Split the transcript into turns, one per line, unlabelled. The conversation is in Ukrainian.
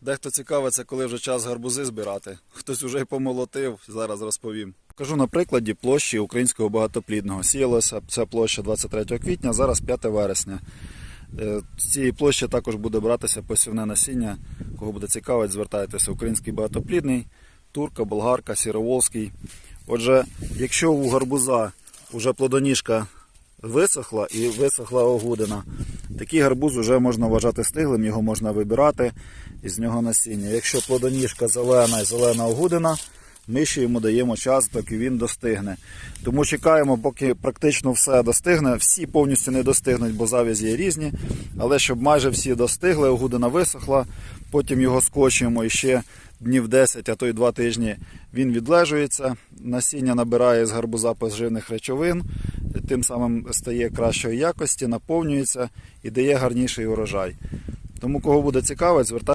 Дехто цікавиться, коли вже час гарбузи збирати. Хтось уже й помолотив, зараз розповім. Кажу на прикладі площі українського багатоплідного. Сіялася ця площа 23 квітня, зараз 5 вересня. Е, З цієї площі також буде братися посівне насіння. Кого буде цікавить, звертайтеся. Український багатоплідний, турка, болгарка, сіроволський. Отже, якщо у гарбуза вже плодоніжка висохла і висохла огудина, такий гарбуз вже можна вважати стиглим, його можна вибирати із нього насіння. Якщо плодоніжка зелена і зелена огудина, ми ще йому даємо час, доки він достигне. Тому чекаємо, поки практично все достигне. Всі повністю не достигнуть, бо завязі є різні. Але щоб майже всі достигли, огудина висохла, потім його скочуємо і ще днів 10, а то й 2 тижні він відлежується. Насіння набирає з гарбуза поживних речовин, тим самим стає кращої якості, наповнюється і дає гарніший урожай. Тому кого буде цікавить, звертайтеся.